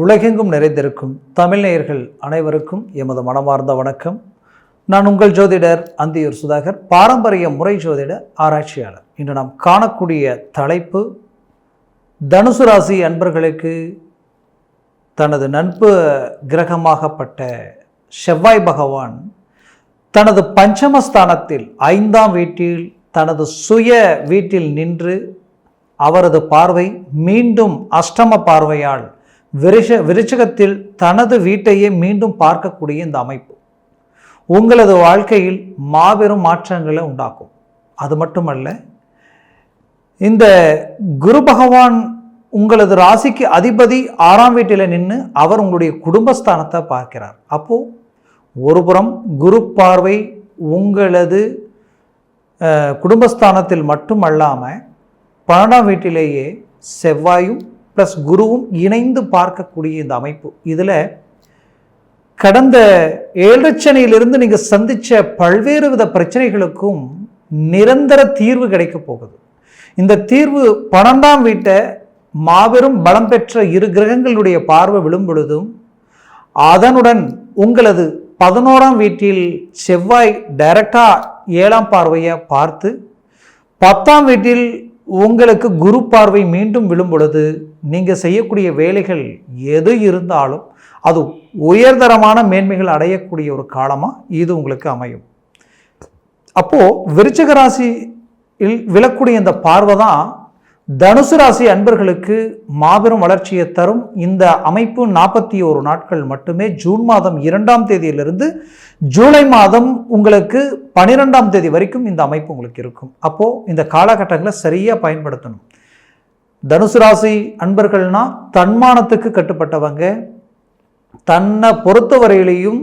உலகெங்கும் நிறைந்திருக்கும் தமிழ் நேயர்கள் அனைவருக்கும் எமது மனமார்ந்த வணக்கம். நான் உங்கள் ஜோதிடர் அந்தியூர் சுதாகர் பாரம்பரிய முறை ஜோதிட ஆராய்ச்சியாளர். இன்று நாம் காணக்கூடிய தலைப்பு தனுசு ராசி அன்பர்களுக்கு தனது நண்பு கிரகமாகப்பட்ட செவ்வாய் பகவான் தனது பஞ்சமஸ்தானத்தில் ஐந்தாம் வீட்டில் தனது சுய வீட்டில் நின்று அவரது பார்வை மீண்டும் அஷ்டம பார்வையால் விருஷ விருச்சகத்தில் தனது வீட்டையே மீண்டும் பார்க்கக்கூடிய இந்த அமைப்பு உங்களது வாழ்க்கையில் மாபெரும் மாற்றங்களை உண்டாக்கும். அது மட்டுமல்ல இந்த குரு பகவான் உங்களது ராசிக்கு அதிபதி ஆறாம் வீட்டில் நின்று அவர் உங்களுடைய குடும்பஸ்தானத்தை பார்க்கிறார். அப்போது ஒருபுறம் குரு பார்வை உங்களது குடும்பஸ்தானத்தில் மட்டுமல்லாமல் பன்னெண்டாம் வீட்டிலேயே செவ்வாயும் ப்ளஸ் குருவும் இணைந்து பார்க்கக்கூடிய இந்த அமைப்பு. இதில் கடந்த ஏழச்சனையிலிருந்து நீங்கள் சந்தித்த பல்வேறு வித பிரச்சனைகளுக்கும் நிரந்தர தீர்வு கிடைக்க போகுது. இந்த தீர்வு பன்னெண்டாம் வீட்டை மாபெரும் பலம் பெற்ற இரு கிரகங்களுடைய பார்வை விழும் பொழுதும் அதனுடன் உங்களது பதினோராம் வீட்டில் செவ்வாய் டைரக்டாக ஏழாம் பார்வையை பார்த்து பத்தாம் வீட்டில் உங்களுக்கு குரு பார்வை மீண்டும் விழும் பொழுது நீங்கள் செய்யக்கூடிய வேலைகள் எது இருந்தாலும் அது உயர்தரமான மேன்மைகள் அடையக்கூடிய ஒரு காலமாக இது உங்களுக்கு அமையும். அப்போது விருச்சிக ராசியில் விழக்கூடிய இந்த பார்வை தான் தனுசு ராசி அன்பர்களுக்கு மாபெரும் வளர்ச்சியை தரும். இந்த அமைப்பு நாற்பத்தி ஒரு நாட்கள் மட்டுமே ஜூன் மாதம் இரண்டாம் தேதியிலிருந்து ஜூலை மாதம் உங்களுக்கு பன்னிரெண்டாம் தேதி வரைக்கும் இந்த அமைப்பு உங்களுக்கு இருக்கும். அப்போது இந்த காலகட்டங்களை சரியாக பயன்படுத்தணும். தனுசு ராசி அன்பர்கள்னா தன்மானத்துக்கு கட்டுப்பட்டவங்க. தன்னை பொறுத்தவரையிலையும்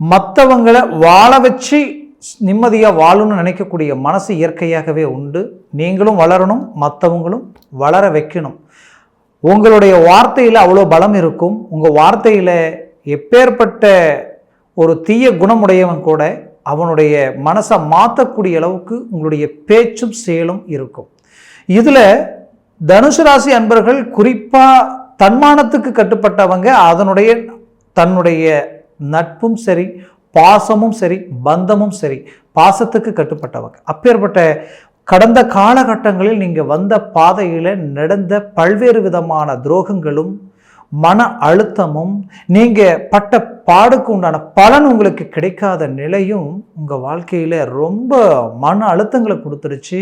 மற்றவங்களை வாழ வச்சு நிம்மதியாக வாழணும்னு நினைக்கக்கூடிய மனசு இயற்கையாகவே உண்டு. நீங்களும் வளரணும் மற்றவங்களும் வளர வைக்கணும். உங்களுடைய வார்த்தையில் அவ்வளோ பலம் இருக்கும். உங்கள் வார்த்தையில் எப்பேற்பட்ட ஒரு தீய குணமுடையவன் கூட அவனுடைய மனசை மாற்றக்கூடிய அளவுக்கு உங்களுடைய பேச்சும் செயலும் இருக்கும். இதில் தனுசு ராசி அன்பர்கள் குறிப்பாக தன்மானத்துக்கு கட்டுப்பட்டவங்க அதனுடைய தன்னுடைய நட்பும் சரி பாசமும் சரி பந்தமும் சரி பாசத்துக்கு கட்டுப்பட்டவங்க. அப்பேற்பட்ட கடந்த காலகட்டங்களில் நீங்கள் வந்த பாதையில் நடந்த பல்வேறு விதமான துரோகங்களும் மன அழுத்தமும் நீங்கள் பட்ட பாடுக்கு உண்டான பலன் உங்களுக்கு கிடைக்காத நிலையும் உங்கள் வாழ்க்கையில் ரொம்ப மன அழுத்தங்களை கொடுத்துருச்சு.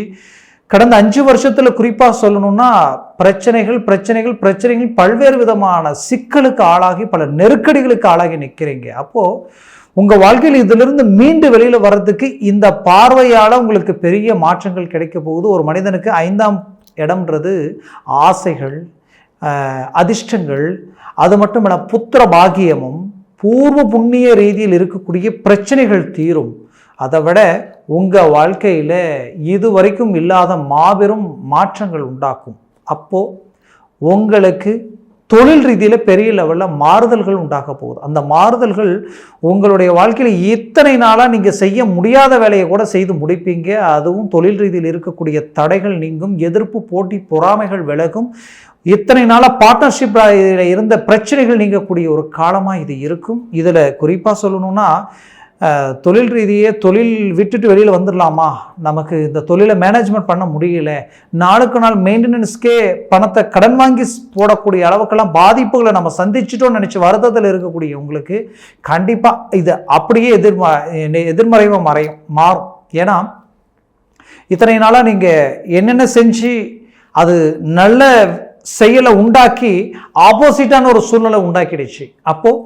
கடந்த அஞ்சு வருஷத்தில் குறிப்பாக சொல்லணும்னா பிரச்சனைகள் பிரச்சனைகள் பிரச்சனைகள் பல்வேறு விதமான சிக்கலுக்கு ஆளாகி பல நெருக்கடிகளுக்கு ஆளாகி நிற்கிறீங்க அப்போது உங்கள் வாழ்க்கையில் இதிலிருந்து மீண்டு வெளியில் வர்றதுக்கு இந்த பார்வையால் உங்களுக்கு பெரிய மாற்றங்கள் கிடைக்க போகுது. ஒரு மனிதனுக்கு ஐந்தாம் இடம்ன்றது ஆசைகள் அதிர்ஷ்டங்கள் அது மட்டும் இல்ல புத்திர பாகியமும் பூர்வ புண்ணிய ரீதியில் இருக்கக்கூடிய பிரச்சனைகள் தீரும். அதை விட உங்கள் வாழ்க்கையில் இதுவரைக்கும் இல்லாத மாபெரும் மாற்றங்கள் உண்டாக்கும். அப்போது உங்களுக்கு தொழில் ரீதியில் பெரிய லெவலில் மாறுதல்கள் உண்டாக போகுது. அந்த மாறுதல்கள் உங்களுடைய வாழ்க்கையில் இத்தனை நாளாக நீங்கள் செய்ய முடியாத வேலையை கூட செய்து முடிப்பீங்க. அதுவும் தொழில் ரீதியில் இருக்கக்கூடிய தடைகள் நீங்கும். எதிர்ப்பு போட்டி பொறாமைகள் விலகும். இத்தனை நாளாக பார்ட்னர்ஷிப் இருந்த பிரச்சனைகள் நீங்கக்கூடிய ஒரு காலமாக இது இருக்கும். இதில் குறிப்பாக சொல்லணும்னா தொழில் ரீதியே தொழில் விட்டுட்டு வெளியில் வந்துடலாமா நமக்கு இந்த தொழிலை மேனேஜ்மெண்ட் பண்ண முடியல. நாளுக்கு நாள் மெயின்டெனன்ஸ்க்கே பணத்தை கடன் வாங்கி போடக்கூடிய அளவுக்கெல்லாம் பாதிப்புகளை நம்ம சந்திச்சிட்டோம்னு நினச்சி வருத்தத்தில் இருக்கக்கூடிய உங்களுக்கு கண்டிப்பாக இது அப்படியே எதிர்ம எதிர்மறைவாக மறையும் மாறும். ஏன்னா இத்தனை நாளாக நீங்கள் என்னென்ன செஞ்சு அது நல்ல செயலை உண்டாக்கி ஆப்போசிட்டான ஒரு சூழ்நிலை உண்டாக்கிடுச்சு. அப்போது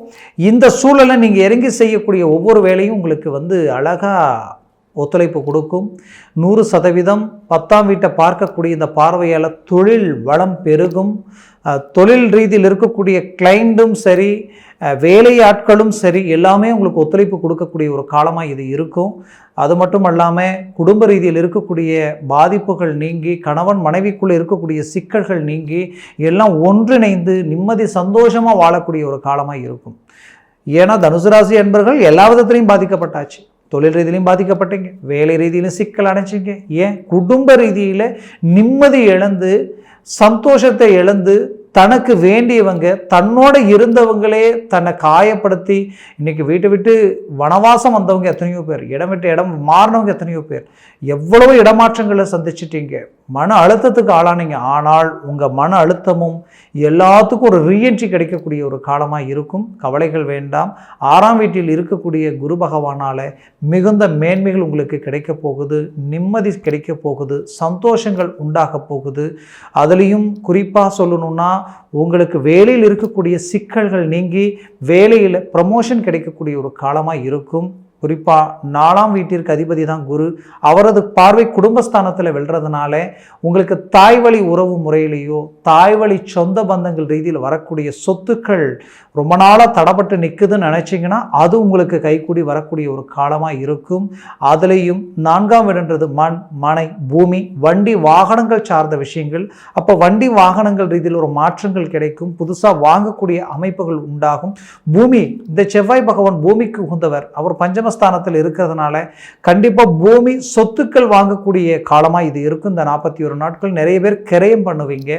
இந்த சூழலை நீங்கள் இறங்கி செய்யக்கூடிய ஒவ்வொரு வேலையும் உங்களுக்கு வந்து அழகாக ஒத்துழைப்பு கொடுக்கும். நூறு சதவீதம் பத்தாம் வீட்டை பார்க்கக்கூடிய இந்த பார்வையால் தொழில் வளம் பெருகும். தொழில் ரீதியில் இருக்கக்கூடிய கிளைண்ட்டும் சரி வேலை வேலையாட்களும் சரி எல்லாமே உங்களுக்கு ஒத்துழைப்பு கொடுக்கக்கூடிய ஒரு காலமாக இது இருக்கும். அது மட்டும் அல்லாமல் குடும்ப ரீதியில் இருக்கக்கூடிய பாதிப்புகள் நீங்கி கணவன் மனைவிக்குள்ளே இருக்கக்கூடிய சிக்கல்கள் நீங்கி எல்லாம் ஒன்றிணைந்து நிம்மதி சந்தோஷமாக வாழக்கூடிய ஒரு காலமாக இருக்கும். ஏன்னா தனுசு ராசி என்பர்கள் எல்லா விதத்திலையும் பாதிக்கப்பட்டாச்சு. தொழில் ரீதியிலையும் பாதிக்கப்பட்டீங்க வேலை ரீதியிலும் சிக்கல் அடைஞ்சிங்க. ஏன்? குடும்ப ரீதியில் நிம்மதி இழந்து சந்தோஷத்தை இழந்து தனக்கு வேண்டியவங்க தன்னோட இருந்தவங்களே தன்னை காயப்படுத்தி இன்னைக்கு வீட்டை விட்டு வனவாசம் வந்தவங்க எத்தனையோ பேர் இடம் விட்டு இடம் மாறினவங்க எத்தனையோ பேர். எவ்வளவோ இடமாற்றங்களை சந்திச்சிட்டீங்க. மன அழுத்தத்துக்கு ஆளானீங்க. ஆனால் உங்கள் மன அழுத்தமும் எல்லாத்துக்கும் ஒரு ரீஎன்ட்ரி கிடைக்கக்கூடிய ஒரு காலமாக இருக்கும். கவலைகள் வேண்டாம். ஆறாம் வீட்டில் இருக்கக்கூடிய குரு பகவானால் மிகுந்த மேன்மைகள் உங்களுக்கு கிடைக்க போகுது. நிம்மதி கிடைக்க போகுது. சந்தோஷங்கள் உண்டாக போகுது. அதுலேயும் குறிப்பாக சொல்லணும்னா உங்களுக்கு வேலையில் இருக்கக்கூடிய சிக்கல்கள் நீங்கி வேலையில் ப்ரமோஷன் கிடைக்கக்கூடிய ஒரு காலமாக இருக்கும். குறிப்பாக நாலாம் வீட்டிற்கு அதிபதி தான் குரு. அவரது பார்வை குடும்பஸ்தானத்தில் வெல்றதுனால உங்களுக்கு தாய் வழி உறவு முறையிலேயோ தாய் வழி சொந்த பந்தங்கள் ரீதியில் வரக்கூடிய சொத்துக்கள் ரொம்ப நாளாக தடப்பட்டு நிற்குதுன்னு நினச்சிங்கன்னா அது உங்களுக்கு கைக்கூடி வரக்கூடிய ஒரு காலமாக இருக்கும். அதுலேயும் நான்காம் இடன்றது மண் மனை பூமி வண்டி வாகனங்கள் சார்ந்த விஷயங்கள். அப்போ வண்டி வாகனங்கள் ரீதியில் ஒரு மாற்றங்கள் கிடைக்கும். புதுசாக வாங்கக்கூடிய அமைப்புகள் உண்டாகும். பூமி இந்த செவ்வாய் பகவான் பூமிக்கு உகந்தவர். அவர் பஞ்சம ஸ்தானத்தில் இருக்கிறதுனால கண்டிப்பாக பூமி சொத்துக்கள் வாங்கக்கூடிய காலமாக இது இருக்கும். இந்த நாற்பத்தி ஒரு நாட்கள் நிறைய பேர் கிரயம் பண்ணுவீங்க.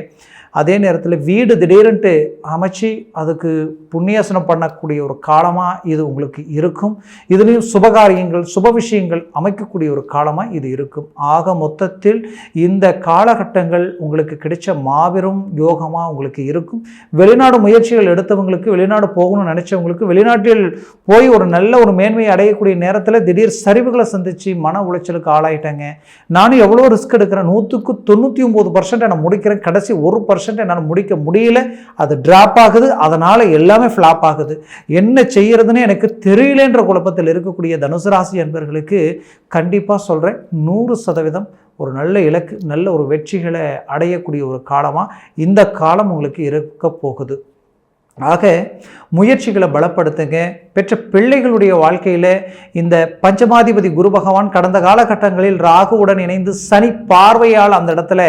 அதே நேரத்தில் வீடு திடீரென்ட்டு அமைச்சு அதுக்கு புண்ணியாசனம் பண்ணக்கூடிய ஒரு காலமாக இது உங்களுக்கு இருக்கும். இதுலேயும் சுபகாரியங்கள் சுப விஷயங்கள் அமைக்கக்கூடிய ஒரு காலமாக இது இருக்கும். ஆக மொத்தத்தில் இந்த காலகட்டங்கள் உங்களுக்கு கிடைச்ச மாபெரும் யோகமாக உங்களுக்கு இருக்கும். வெளிநாடு முயற்சிகள் எடுத்தவங்களுக்கு வெளிநாடு போகணும்னு நினச்சவங்களுக்கு வெளிநாட்டில் போய் ஒரு நல்ல ஒரு மேன்மையை அடையக்கூடிய நேரத்தில் திடீர் சரிவுகளை சந்தித்து மன உளைச்சலுக்கு ஆளாயிட்டாங்க. நானும் எவ்வளோ ரிஸ்க் எடுக்கிறேன்? நூற்றுக்கு தொண்ணூற்றி ஒம்பது பர்சன்ட் நான் முடிக்கிறேன். கடைசி ஒரு பர்சன்ட் என்னால் முடிக்க முடியல அது ட்ராப் ஆகுது அதனால் எல்லாமே ஃப்ளாப் ஆகுது. என்ன செய்யறதுன்னு எனக்கு தெரியலன்ற குழப்பத்தில் இருக்கக்கூடிய தனுசு ராசி என்பர்களுக்கு கண்டிப்பாக சொல்கிறேன் நூறு சதவீதம் ஒரு நல்ல இலக்கு நல்ல ஒரு வெற்றிகளை அடையக்கூடிய ஒரு காலமாக இந்த காலம் உங்களுக்கு இருக்க போகுது. ஆக முயற்சிகளை பலப்படுத்துங்க. பெற்ற பிள்ளைகளுடைய வாழ்க்கையில் இந்த பஞ்சமாதிபதி குரு பகவான் கடந்த காலகட்டங்களில் ராகுவுடன் இணைந்து சனி பார்வையால் அந்த இடத்துல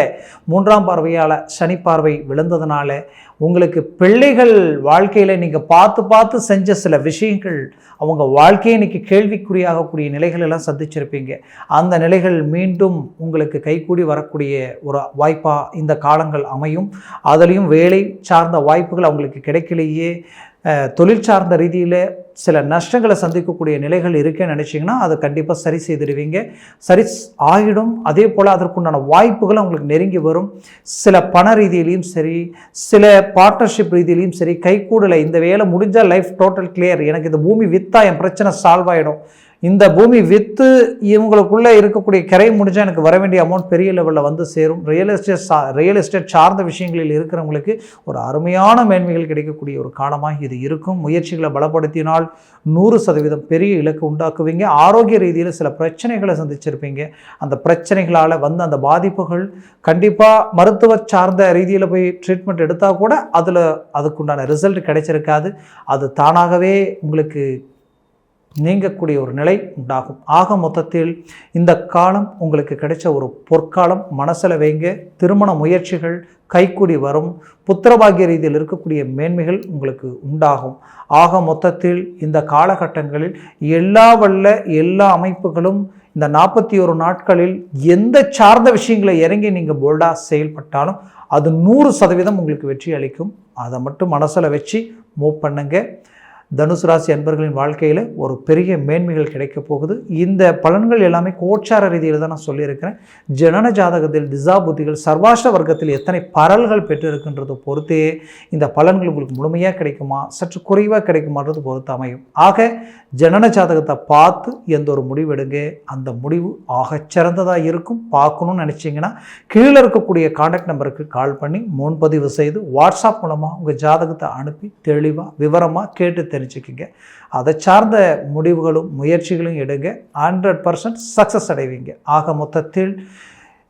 மூன்றாம் பார்வையால் சனி பார்வை விழுந்ததுனால உங்களுக்கு பிள்ளைகள் வாழ்க்கையில் நீங்கள் பார்த்து பார்த்து செஞ்ச சில விஷயங்கள் அவங்க வாழ்க்கையை இன்றைக்கி கேள்விக்குறியாகக்கூடிய நிலைகள் எல்லாம் சந்திச்சிருப்பீங்க. அந்த நிலைகள் மீண்டும் உங்களுக்கு கைகூடி வரக்கூடிய ஒரு வாய்ப்பாக இந்த காலங்கள் அமையும். அதுலேயும் வேலை சார்ந்த வாய்ப்புகள் அவங்களுக்கு கிடைக்கலையே தொழில் சார்ந்த ரீதியில் சில நஷ்டங்களை சந்திக்கக்கூடிய நிலைகள் இருக்குன்னு நினச்சிங்கன்னா அதை கண்டிப்பாக சரி செய்திருவீங்க. சரி ஆகிடும். அதே போல் அதற்குண்டான வாய்ப்புகள் அவங்களுக்கு நெருங்கி வரும். சில பண ரீதியிலையும் சரி சில பார்ட்னர்ஷிப் ரீதியிலையும் சரி கைகூடலை இந்த வேலை முடிஞ்சால் லைஃப் டோட்டல் கிளியர் எனக்கு இந்த பூமி விற்றா என் பிரச்சனை சால்வ் ஆகிடும் இந்த பூமி விற்று இவங்களுக்குள்ளே இருக்கக்கூடிய கரை முடிஞ்சால் எனக்கு வர வேண்டிய அமௌண்ட் பெரிய லெவலில் வந்து சேரும். ரியல் எஸ்டேட் சா ரியல் எஸ்டேட் சார்ந்த விஷயங்களில் இருக்கிறவங்களுக்கு ஒரு அருமையான மேன்மைகள் கிடைக்கக்கூடிய ஒரு காலமாக இது இருக்கும். முயற்சிகளை பலப்படுத்தினால் நூறு சதவீதம் பெரிய இலக்கு உண்டாக்குவீங்க. ஆரோக்கிய ரீதியில் சில பிரச்சனைகளை சந்திச்சிருப்பீங்க. அந்த பிரச்சனைகளால் வந்து அந்த பாதிப்புகள் கண்டிப்பாக மருத்துவ சார்ந்த ரீதியில் போய் ட்ரீட்மெண்ட் எடுத்தால் கூட அதில் அதுக்குண்டான ரிசல்ட் கிடைச்சிருக்காது. அது தானாகவே உங்களுக்கு நீங்கக்கூடிய ஒரு நிலை உண்டாகும். ஆக மொத்தத்தில் இந்த காலம் உங்களுக்கு கிடைச்ச ஒரு பொற்காலம். மனசில் வைங்க. திருமண முயற்சிகள் கைக்கூடி வரும். புத்திரபாகிய ரீதியில் இருக்கக்கூடிய மேன்மைகள் உங்களுக்கு உண்டாகும். ஆக மொத்தத்தில் இந்த காலகட்டங்களில் எல்லா வல்ல எல்லா அமைப்புகளும் இந்த நாற்பத்தி ஒரு நாட்களில் எந்த சார்ந்த விஷயங்களை இறங்கி நீங்கள் போல்டாக செயல்பட்டாலும் அது நூறு சதவீதம் உங்களுக்கு வெற்றி அளிக்கும். அதை மட்டும் மனசில் வச்சு மூவ் பண்ணுங்கள் தனுசு ராசி அன்பர்களின் வாழ்க்கையில் ஒரு பெரிய மேன்மைகள் கிடைக்க போகுது. இந்த பலன்கள் எல்லாமே கோச்சார ரீதியில் தான் நான் சொல்லியிருக்கிறேன். ஜனன ஜாதகத்தில் திசா புத்திகள் சர்வாஷ்ட வர்க்கத்தில் எத்தனை பரல்கள் பெற்றிருக்கின்றதை பொறுத்தே இந்த பலன்கள் உங்களுக்கு முழுமையாக கிடைக்குமா? சற்று குறைவாக கிடைக்குமான்றது பொறுத்து அமையும். ஆக ஜனன ஜாதகத்தை பார்த்து எந்த ஒரு முடிவு எடுங்க. அந்த முடிவு ஆகச்சிறந்ததாக இருக்கும். பார்க்கணும்னு நினச்சிங்கன்னா கீழே இருக்கக்கூடிய காண்டாக்ட் நம்பருக்கு கால் பண்ணி முன்பதிவு செய்து வாட்ஸ்அப் மூலமாக உங்கள் ஜாதகத்தை அனுப்பி தெளிவாக விவரமாக கேட்டு தெரிஞ்சுக்கிங்க அதை சார்ந்த முடிவுகளும் முயற்சிகளும் எடுங்க. ஹண்ட்ரட் பர்சன்ட் சக்ஸஸ் அடைவீங்க. ஆக மொத்தத்தில்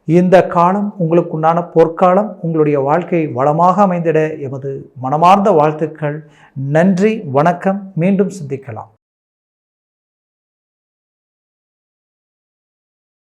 இந்த காலம் உங்களுக்குண்டான பொற்காலம் உங்களுடைய வாழ்க்கை வளமாக அமைந்திட எமது மனமார்ந்த வாழ்த்துக்கள். நன்றி வணக்கம். மீண்டும் சிந்திக்கலாம்.